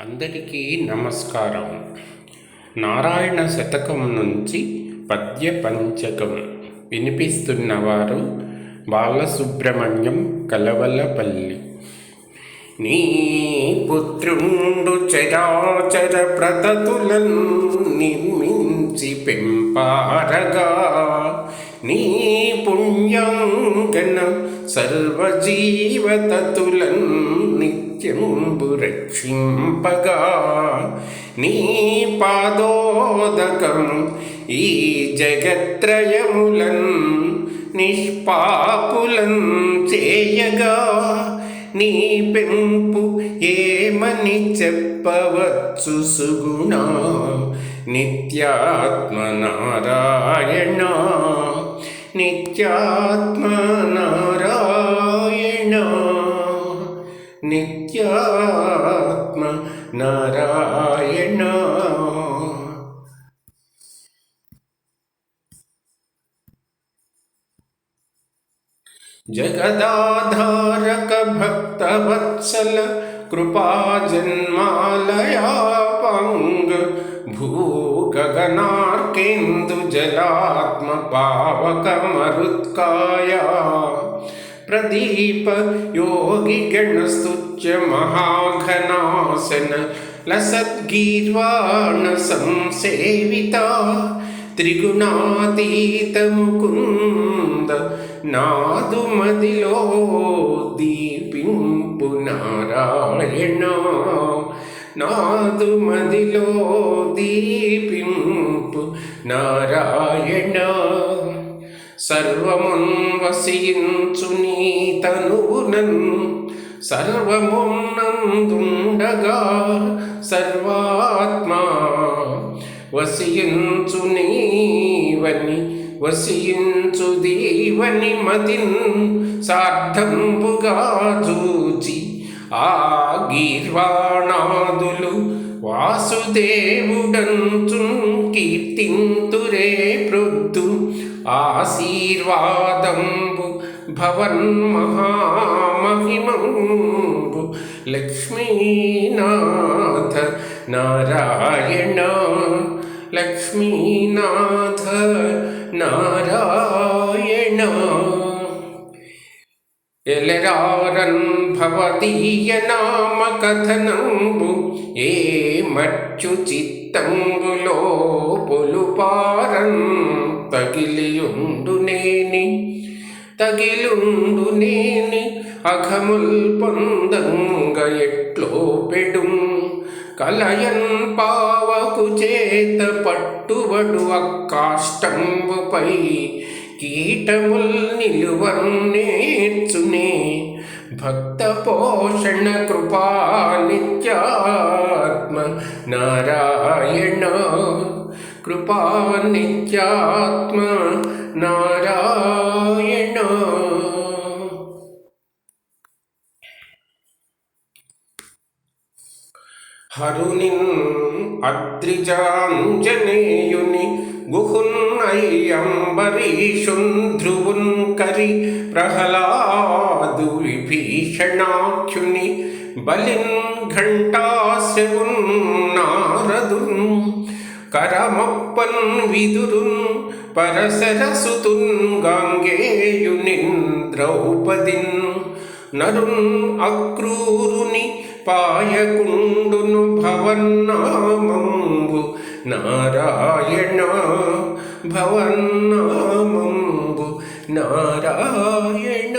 అందరికీ నమస్కారం. నారాయణ శతకం నుంచి పద్య పంచకం వినిపిస్తున్నవారు బాలసుబ్రహ్మణ్యం కలవలపల్లి. నీ పుత్రుండు చరాచర ప్రతతులను నిర్మించి పెంపారగా. నీ పుణ్యం గణ సర్వజీవతతులన్ నిత్యంబు రక్షింపగా నీ పాదోదకం ఈ జగత్రయములన్ నిష్పాపులం చేయగా నీ పెంపు ఏమని చెప్పవచ్చు సుగుణ? నిత్యాత్మనారాయణ నిత్యాత్మనారాయణ जगदाधारकभक्तवत्सल कृपा भूगगनार्केन्दुजलात्मपावकमरुत्काया प्रदीपयोगिगणस्तुच्य महाघनासन लसद्गीर्वाणसंसेविता మరుత్కాయ ప్రదీప నాదు మదిలో దీపింపు నారాయణ. నాదు మదిలో దీపింపు నారాయణ. సర్వమున్ వసించు నీ తనువునన్ సర్వమున్నందుండగా సర్వాత్మా. వసించు నీవని వసించు దీవని మతిన్ సార్థంపుగా చూచి ఆ గీర్వాణాదులు వాసుదేవుడంచు కీర్తింతురే ప్రొద్దు ఆశీర్వాదంబు భవన్ మహామహిమంబు లక్ష్మీనాథ నారాయణ లక్ష్మీనాథ నారాయణ. ఎలరారన్ భవదీయ నామ కథనంబు ఏ మచ్చు చిత్తంబులో పొలుపారన్. తగిలియుండునేని తగిలుండునేని అఘముల్ పొందంగ ఎట్లో పెడుం కలయన్ పావకు చేత పట్టుబడు అక్కాష్టంబుపై కీటముల్ నిలువన్ నేర్చునే. భక్త పోషణ కృపా నిత్యాత్మ నారాయణ. కృపా నిత్యాత్మ నారాయణ. హరునిన్ అద్రిజాంజనేయుని గుహున్నయ్యంబరీషున్ ధ్రువున్ కరి ప్రహ్లాదు విభీషణాఖ్యుని బలిన్ ఘంటాశ్రవున్ నారదున్ కరమప్పన్ విదురున్ పరసరసుతున్ గంగేయునిన్ ద్రౌపదిన్ నరున్ అక్రూరుని పాయకుండును భవన్నామంబు. నారాయణ భవన్నామంబు. నారాయణ